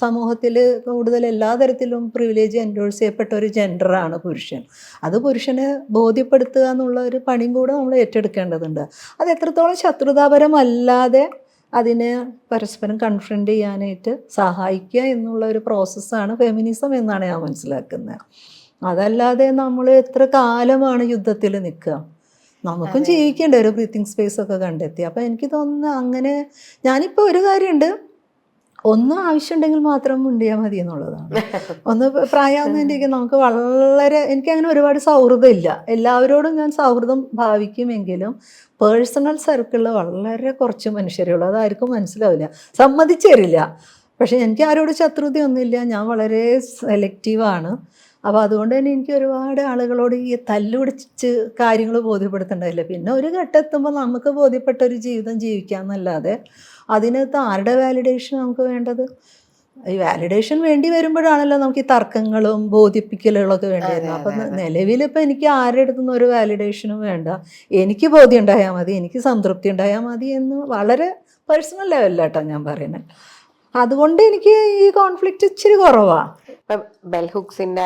സമൂഹത്തിൽ കൂടുതൽ എല്ലാ തരത്തിലും പ്രിവിലേജ് എൻഡോഴ്സ് ചെയ്യപ്പെട്ട ഒരു ജെൻഡറാണ് പുരുഷൻ. അത് പുരുഷനെ ബോധ്യപ്പെടുത്തുക എന്നുള്ള ഒരു പണിയും കൂടെ നമ്മൾ ഏറ്റെടുക്കേണ്ടതുണ്ട്. അത് എത്രത്തോളം ശത്രുതാപരമല്ലാതെ അതിനെ പരസ്പരം കൺഫ്രണ്ട് ചെയ്യാനായിട്ട് സഹായിക്കുക എന്നുള്ള ഒരു പ്രോസസ്സാണ് ഫെമിനിസം എന്നാണ് ഞാൻ മനസ്സിലാക്കുന്നത്. അതല്ലാതെ നമ്മൾ എത്ര കാലമാണ് യുദ്ധത്തിൽ നിൽക്കുക? നമുക്കും ജീവിക്കേണ്ട ഒരു ബ്രീത്തിങ് സ്പേസ് ഒക്കെ കണ്ടെത്തി. അപ്പം എനിക്ക് തോന്നുന്നു അങ്ങനെ ഞാനിപ്പോൾ ഒരു കാര്യമുണ്ട്. ഒന്നും ആവശ്യമുണ്ടെങ്കിൽ മാത്രം മുണ്ടിയാൽ മതി എന്നുള്ളതാണ്. ഒന്ന് പ്രായമാകുന്നതിന്റെയൊക്കെ നമുക്ക് വളരെ എനിക്ക് അങ്ങനെ ഒരുപാട് സൗഹൃദമില്ല. എല്ലാവരോടും ഞാൻ സൗഹൃദം ഭാവിക്കുമെങ്കിലും പേഴ്സണൽ സർക്കിളിൽ വളരെ കുറച്ച് മനുഷ്യരേ ഉള്ളൂ. അതാർക്കും മനസ്സിലാവില്ല. സമ്മതിച്ചു തരില്ല പക്ഷേ എനിക്ക് ആരോട് ശത്രുതയൊന്നുമില്ല. ഞാൻ വളരെ സെലക്റ്റീവാണ് അപ്പോൾ അതുകൊണ്ട് തന്നെ എനിക്ക് ഒരുപാട് ആളുകളോട് ഈ തല്ലുപിടിച്ച് കാര്യങ്ങൾ ബോധ്യപ്പെടുത്തേണ്ടതില്ല പിന്നെ ഒരു ഘട്ടെത്തുമ്പോൾ നമുക്ക് ബോധ്യപ്പെട്ട ഒരു ജീവിതം ജീവിക്കാമെന്നല്ലാതെ അതിനകത്ത് ആരുടെ വാലിഡേഷൻ നമുക്ക് വേണ്ടത്? ഈ വാലിഡേഷൻ വേണ്ടി വരുമ്പോഴാണല്ലോ നമുക്ക് ഈ തർക്കങ്ങളും ബോധിപ്പിക്കലുകളൊക്കെ വേണ്ടി വരുന്നത്. അപ്പം നിലവിലിപ്പോൾ എനിക്ക് ആരുടെ അടുത്തുനിന്ന് ഒരു വാലിഡേഷനും വേണ്ട. എനിക്ക് ബോധ്യം ഉണ്ടായാൽ മതി എനിക്ക് സംതൃപ്തി ഉണ്ടായാൽ മതി എന്ന് വളരെ പേഴ്സണൽ ലെവലിലാട്ടോ ഞാൻ പറയുന്നത് അതുകൊണ്ട് എനിക്ക് ഈ കോൺഫ്ലിക്റ്റ് ഇച്ചിരി കുറവാണ് ഇപ്പൊ ബെൽഹുക്സിന്റെ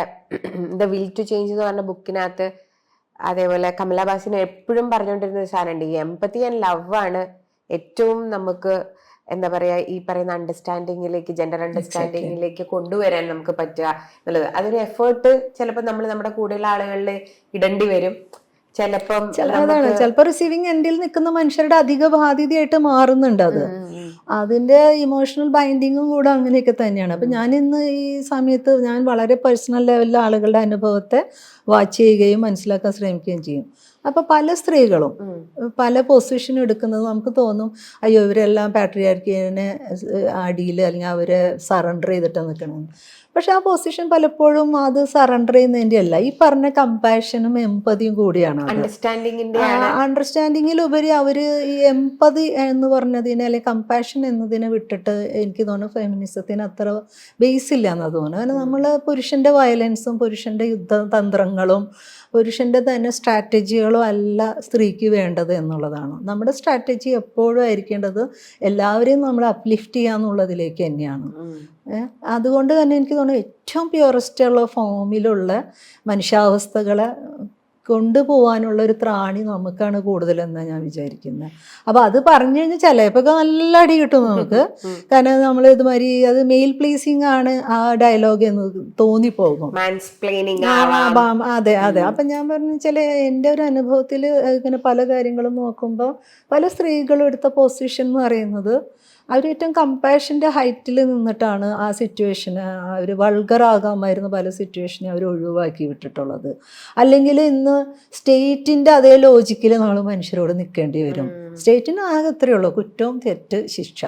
ദ വിൽ ടു ചേഞ്ച് എന്ന് പറഞ്ഞ ബുക്കിനകത്ത് അതേപോലെ കമലാബാസിന് എപ്പോഴും പറഞ്ഞുകൊണ്ടിരുന്ന ഒരു സാധനമുണ്ട്. ഈ എമ്പത്തി ആൻഡ് ലവ് ആണ് ഏറ്റവും നമുക്ക് എന്താ പറയാ ഈ പറയുന്ന അണ്ടർസ്റ്റാൻഡിങ്ങിലേക്ക് ജെൻഡർ അണ്ടർസ്റ്റാൻഡിങ്ങിലേക്ക് കൊണ്ടുവരാൻ നമുക്ക് പറ്റുക എന്നുള്ളത്. അതൊരു എഫേർട്ട് ചിലപ്പോൾ നമ്മൾ നമ്മുടെ കൂടെയുള്ള ആളുകളിൽ ഇടേണ്ടി വരും. ചിലപ്പം ചിലപ്പോ ചിലപ്പോൾ റിസീവിങ് എൻഡിൽ നിൽക്കുന്ന മനുഷ്യരുടെ അധിക ബാധ്യതയായിട്ട് മാറുന്നുണ്ട് അത്. അതിന്റെ ഇമോഷണൽ ബൈൻഡിങ്ങും കൂടെ അങ്ങനെയൊക്കെ തന്നെയാണ്. അപ്പം ഞാൻ ഇന്ന് ഈ സമയത്ത് ഞാൻ വളരെ പേഴ്സണൽ ലെവലിൽ ആളുകളുടെ അനുഭവത്തെ വാച്ച് ചെയ്യുകയും മനസ്സിലാക്കാൻ ശ്രമിക്കുകയും ചെയ്യും. അപ്പോൾ പല സ്ത്രീകളും പല പൊസിഷനും എടുക്കുന്നത് നമുക്ക് തോന്നും അയ്യോ ഇവരെല്ലാം പാട്രിയാർക്കിനെ അടിയിൽ അല്ലെങ്കിൽ അവരെ സറണ്ടർ ചെയ്തിട്ട് നിൽക്കണമെന്ന് പക്ഷെ ആ പൊസിഷൻ പലപ്പോഴും അത് സറണ്ടർ ചെയ്യുന്നതിന്റെ അല്ല ഈ പറഞ്ഞ കമ്പാഷനും എമ്പതിയും കൂടിയാണ് അണ്ടർസ്റ്റാൻഡിങ്ങിന്റെ അണ്ടർസ്റ്റാൻഡിങ്ങിലുപരി അവർ ഈ എമ്പതി എന്ന് പറഞ്ഞതിനെ അല്ലെങ്കിൽ കമ്പാഷൻ എന്നതിനെ വിട്ടിട്ട് എനിക്ക് തോന്നുന്നു ഫെമിനിസത്തിന് അത്ര ബേസ് ഇല്ല എന്ന് തോന്നുന്നു. കാരണം നമ്മൾ പുരുഷന്റെ വയലൻസും പുരുഷന്റെ യുദ്ധതന്ത്രങ്ങളും പുരുഷന്റെ തന്നെ സ്ട്രാറ്റജികളും അല്ല സ്ത്രീക്ക് വേണ്ടത്. എന്നുള്ളതാണ്. നമ്മുടെ സ്ട്രാറ്റജി എപ്പോഴും ആയിരിക്കേണ്ടത് എല്ലാവരെയും നമ്മൾ അപ്ലിഫ്റ്റ് ചെയ്യുക എന്നുള്ളതിലേക്ക് തന്നെയാണ്. അതുകൊണ്ട് തന്നെ എനിക്ക് തോന്നുന്നു ഏറ്റവും പ്യൂറസ്റ്റ് ഉള്ള ഫോമിലുള്ള മനുഷ്യാവസ്ഥകളെ കൊണ്ടുപോകാനുള്ള ഒരു ത്രാണി നമുക്കാണ് കൂടുതലെന്നാണ് ഞാൻ വിചാരിക്കുന്നത് അപ്പോൾ അത് പറഞ്ഞു കഴിഞ്ഞാൽ ചിലപ്പോൾ നല്ല അടി കിട്ടും നമുക്ക്. കാരണം നമ്മൾ ഇതുമാതിരി അത് മെയിൽ പ്ലീസിങ് ആണ് ആ ഡയലോഗ് എന്ന് തോന്നിപ്പോകും. അതെ അതെ. അപ്പം ഞാൻ പറഞ്ഞു ചില എന്റെ ഒരു അനുഭവത്തിൽ ഇങ്ങനെ പല കാര്യങ്ങളും നോക്കുമ്പോൾ പല സ്ത്രീകളും എടുത്ത പൊസിഷൻ എന്ന് പറയുന്നത് അവർ ഏറ്റവും കമ്പാഷന്റെ ഹൈറ്റിൽ നിന്നിട്ടാണ് ആ സിറ്റുവേഷന് അവർ വൾഗറാകാമായിരുന്ന പല സിറ്റുവേഷനെ അവർ ഒഴിവാക്കി വിട്ടിട്ടുള്ളത്. അല്ലെങ്കിൽ ഇന്ന് സ്റ്റേറ്റിന്റെ അതേ ലോജിക്കിൽ നമ്മൾ മനുഷ്യരോട് നിൽക്കേണ്ടി വരും. സ്റ്റേറ്റിന് ആകെ ഇത്രയേ ഉള്ളൂ. കുറ്റവും തെറ്റ് ശിക്ഷ.